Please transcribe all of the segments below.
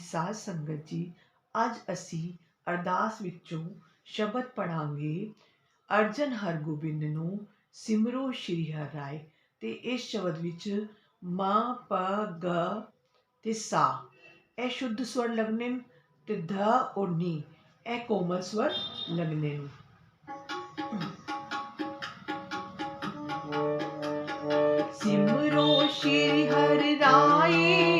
ਸਾਧ ਸੰਗਤ ਜੀ, ਅੱਜ ਅਸੀਂ ਅਰਦਾਸ ਵਿੱਚੋਂ ਸ਼ਬਦ ਪੜਾਂਗੇ ਅਰਜਨ ਹਰਗੋਬਿੰਦ ਨੂੰ ਸਿਮਰੋ ਸ਼੍ਰੀ ਹਰਿ ਰਾਏ ਤੇ ਇਸ ਸ਼ਬਦ ਵਿੱਚ ਮ, ਪ, ਗ ਤੇ ਸਾ। ਇਹ ਸ਼ੁੱਧ ਸਵਰ ਲੱਗਣੇ ਨੇ ਤੇ ਧ ਔਰ ਨੀ, ਇਹ ਕੋਮਲ ਸਵਰ ਲੱਗਣੇ ਨੇ ਸਿਮਰੋ ਸ਼੍ਰੀ ਹਰਿ ਰਾਏ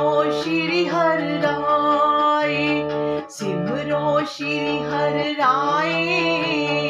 सिमरो श्री हर राय सिमरो श्री हर राय।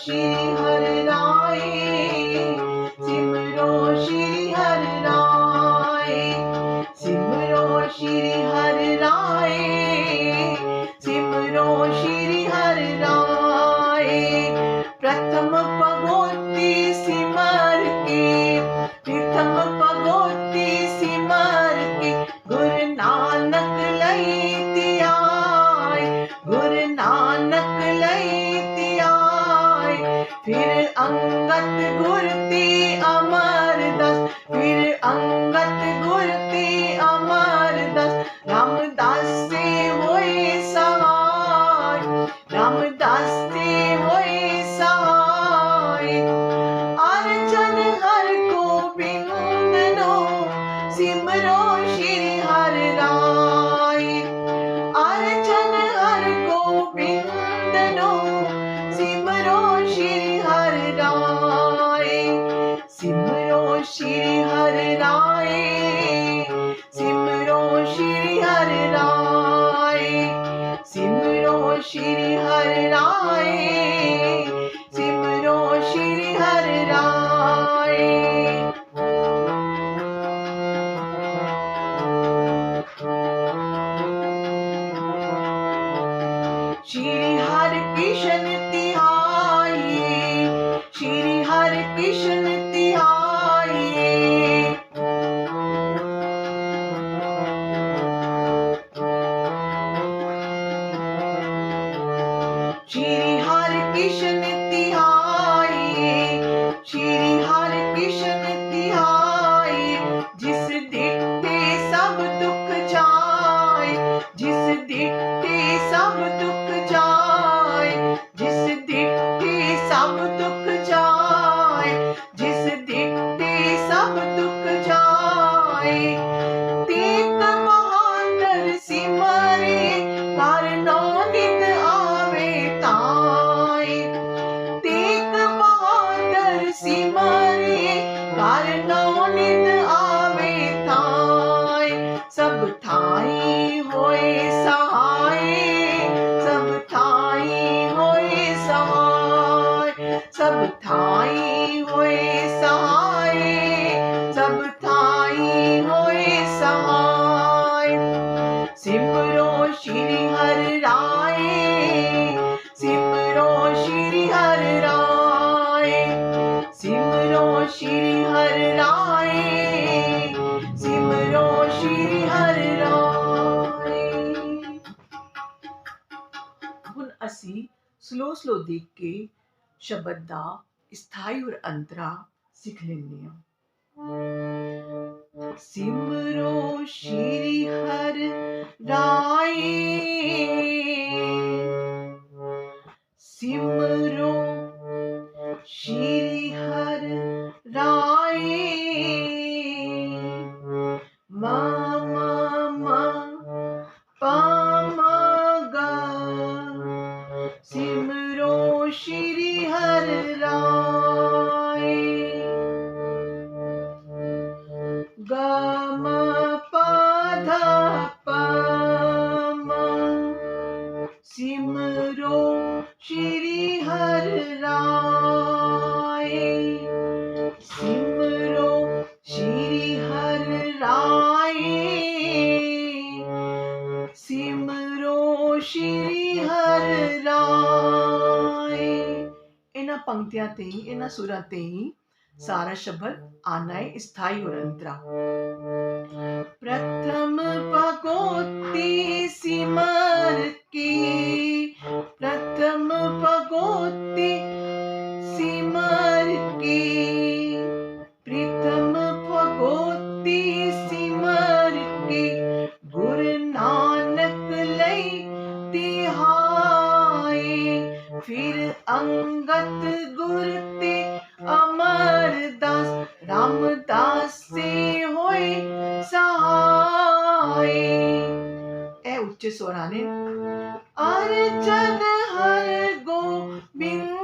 श्री हर राय सिंहनो श्री हरि सिंहनो श्री हरि राये सिंहनो श्री हरि प्रथम श्री हरि कृष्ण तिहाई श्री हर कृष्ण तिहाई श्री हर कृष्ण सब थाई हुए सहाय सब थाई हुए सहाय सिमरो श्री हर राय, सिमरो श्री हर राय, सिमरो श्री हर राय, सिमरो श्री हर राय। हुन असी स्लो स्लो देख के ਸ਼ਬਦ ਦਾ ਸਥਾਈ ਔਰ ਅੰਤਰਾ ਸਿੱਖ ਲੈਂਦੇ ਹਾਂ ਸਿਮਰੋ ਸ਼੍ਰੀ इना पंक्तिया ते ही इना सुरा सारा शब्द आना है स्थायी और अंतरा प्रथम पकोती सिमर की फिर अंगत गुरते अमर दास राम दास से होए सहाय। ए उच्च स्वराने अरचन हर गोविंद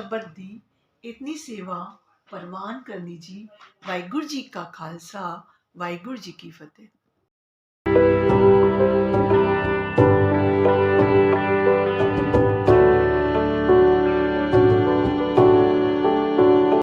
ਸ਼ਬਦ ਦੀ ਇਤਨੀ ਸੇਵਾ ਪਰਵਾਨ ਕਰਨੀ ਜੀ। ਵਾਹਿਗੁਰੂ ਜੀ ਕਾ ਖਾਲਸਾ, ਵਾਹਿਗੁਰੂ ਜੀ ਕੀ ਫਤਿਹ।